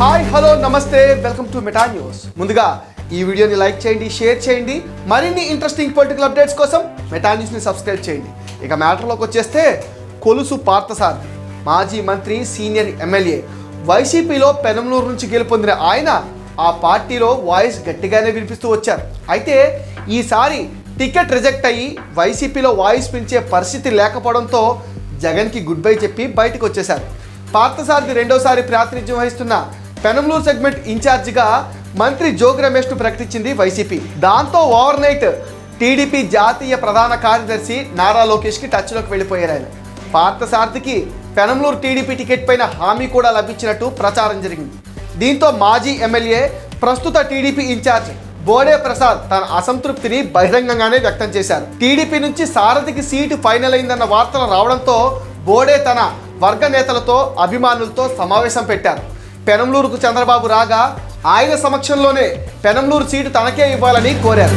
Hi hello నమస్తే welcome to Meta news. ముందుగా ఈ వీడియోని లైక్ చేయండి షేర్ చేయండి మరిన్ని ఇంట్రెస్టింగ్ పొలిటికల్ అప్డేట్స్ కోసం మెటా న్యూస్ని సబ్స్క్రైబ్ చేయండి. ఇక మ్యాటర్లోకి వచ్చేస్తే కొలుసు పార్థసార్ మాజీ మంత్రి సీనియర్ ఎమ్మెల్యే వైసీపీలో పెనంలూరు నుంచి గెలుపొందిన ఆయన ఆ పార్టీలో వాయిస్ గట్టిగానే వినిపిస్తూ వచ్చారు. అయితే ఈసారి టికెట్ రిజెక్ట్ అయ్యి వైసీపీలో వాయిస్ పెంచే పరిస్థితి లేకపోవడంతో జగన్కి గుడ్ బై చెప్పి బయటకు వచ్చేశారు. పార్థసారథి రెండోసారి ప్రాతినిధ్యం వహిస్తున్న పెనంలూరు సెగ్మెంట్ ఇన్ఛార్జిగా మంత్రి జోగి రమేష్ను ప్రకటించింది వైసీపీ. దాంతో ఓవర్ నైట్ టీడీపీ జాతీయ ప్రధాన కార్యదర్శి నారా లోకేష్కి టచ్లోకి వెళ్ళిపోయారు ఆయన. పార్థసార్థికి పెనంలూరు టీడీపీ టికెట్ పైన హామీ కూడా లభించినట్టు ప్రచారం జరిగింది. దీంతో మాజీ ఎమ్మెల్యే ప్రస్తుత టీడీపీ ఇన్ఛార్జ్ బోడే ప్రసాద్ తన అసంతృప్తిని బహిరంగంగానే వ్యక్తం చేశారు. టీడీపీ నుంచి సారథికి సీటు ఫైనల్ అయిందన్న వార్తలు రావడంతో బోడే తన వర్గ నేతలతో అభిమానులతో సమావేశం పెట్టారు. పెనంలూరుకు చంద్రబాబు రాగా ఆయన సమక్షంలోనే పెనంలూరు సీటు తనకే ఇవ్వాలని కోరారు.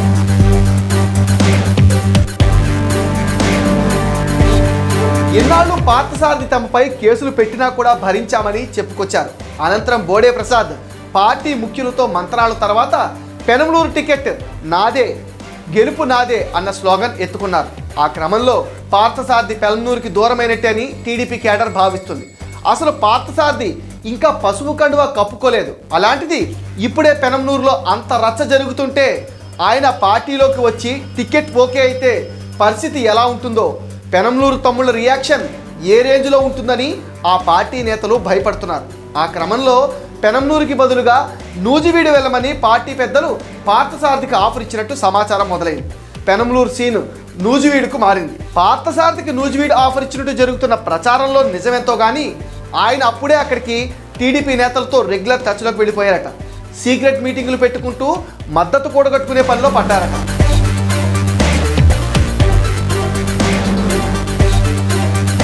ఎన్నాళ్ళు పార్థసారథి తమపై కేసులు పెట్టినా కూడా భరించామని చెప్పుకొచ్చారు. అనంతరం బోడే ప్రసాద్ పార్టీ ముఖ్యులతో మంత్రాల తర్వాత పెనంలూరు టికెట్ నాదే గెలుపు నాదే అన్న స్లోగన్ ఎత్తుకున్నారు. ఆ క్రమంలో పార్థసారథి పెనంలూరుకి దూరమైనట్టే అని టీడీపీ కేడర్ భావిస్తుంది. అసలు పార్థసారథి ఇంకా పసుపు కండువా కప్పుకోలేదు. అలాంటిది ఇప్పుడే పెనంనూరులో అంత రచ్చ జరుగుతుంటే ఆయన పార్టీలోకి వచ్చి టికెట్ ఓకే అయితే పరిస్థితి ఎలా ఉంటుందో పెనంనూరు తమ్ముళ్ళ రియాక్షన్ ఏ రేంజ్లో ఉంటుందని ఆ పార్టీ నేతలు భయపడుతున్నారు. ఆ క్రమంలో పెనంనూరుకి బదులుగా నూజివీడు వెళ్ళమని పార్టీ పెద్దలు పార్థసారథికి ఆఫర్ ఇచ్చినట్టు సమాచారం మొదలైంది. పెనంలూరు సీన్ నూజివీడుకు మారింది. పార్థసారథికి నూజివీడు ఆఫర్ ఇచ్చినట్టు జరుగుతున్న ప్రచారంలో నిజమెంతో కానీ ఆయన అప్పుడే అక్కడికి టీడీపీ నేతలతో రెగ్యులర్ టచ్లోకి వెళ్ళిపోయారట. సీక్రెట్ మీటింగులు పెట్టుకుంటూ మద్దతు కూడగట్టుకునే పనిలో పడ్డారట.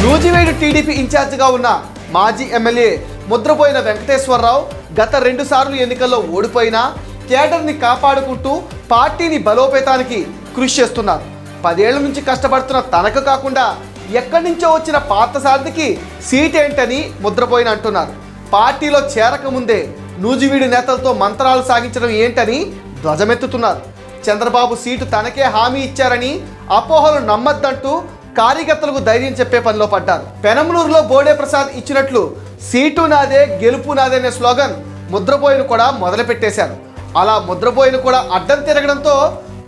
నూజివేడు టీడీపీ ఇన్ఛార్జిగా ఉన్న మాజీ ఎమ్మెల్యే ముద్రపోయిన వెంకటేశ్వరరావు గత రెండు సార్లు ఎన్నికల్లో ఓడిపోయినా కేడర్ని కాపాడుకుంటూ పార్టీని బలోపేతానికి కృషి చేస్తున్నారు. పదేళ్ళ నుంచి కష్టపడుతున్న తనకు కాకుండా ఎక్కడి నుంచో వచ్చిన పాత సారథికి సీట్ ఏంటని ముద్రపోయిన అంటున్నారు. పార్టీలో చేరకముందే నూజివీడు నేతలతో మంత్రాలు సాగించడం ఏంటని ధ్వజమెత్తుతున్నారు. చంద్రబాబు సీటు తనకే హామీ ఇచ్చారని అపోహలు నమ్మద్దంటూ కార్యకర్తలకు ధైర్యం చెప్పే పనిలో పడ్డారు. పెనమలూరులో బోడే ప్రసాద్ ఇచ్చినట్లు సీటు నాదే గెలుపు నాదే అనే స్లోగన్ ముద్రపోయిన కూడా మొదలుపెట్టేశారు. అలా ముద్రపోయిన కూడా అడ్డం తిరగడంతో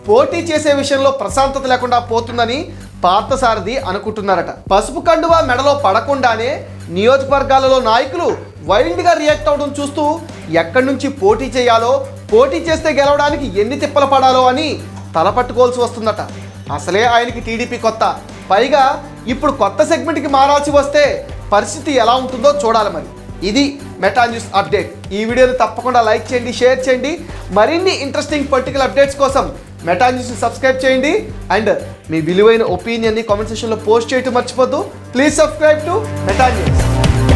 పోటీ చేసే విషయంలో ప్రశాంతత లేకుండా పోతుందని పార్థసారథి అనుకుంటున్నారట. పసుపు కండువా మెడలో పడకుండానే నియోజకవర్గాలలో నాయకులు వైల్డ్గా రియాక్ట్ అవడం చూస్తూ ఎక్కడి నుంచి పోటీ చేయాలో పోటీ చేస్తే గెలవడానికి ఎన్ని తిప్పలు పడాలో అని తలపట్టుకోవాల్సి వస్తుందట. అసలే ఆయనకి టీడీపీ కొత్త. పైగా ఇప్పుడు కొత్త సెగ్మెంట్కి మారాల్సి వస్తే పరిస్థితి ఎలా ఉంటుందో చూడాలి మరి. ఇది మెటా న్యూస్ అప్డేట్. ఈ వీడియోని తప్పకుండా లైక్ చేయండి షేర్ చేయండి. మరిన్ని ఇంట్రెస్టింగ్ పొలిటికల్ అప్డేట్స్ కోసం మెటా న్యూస్ని సబ్స్క్రైబ్ చేయండి. అండ్ మీ విలువైన ఒపీనియన్ని కామెంట్ సెక్షన్లో పోస్ట్ చేయటం మర్చిపోద్దు. Please subscribe to Meta news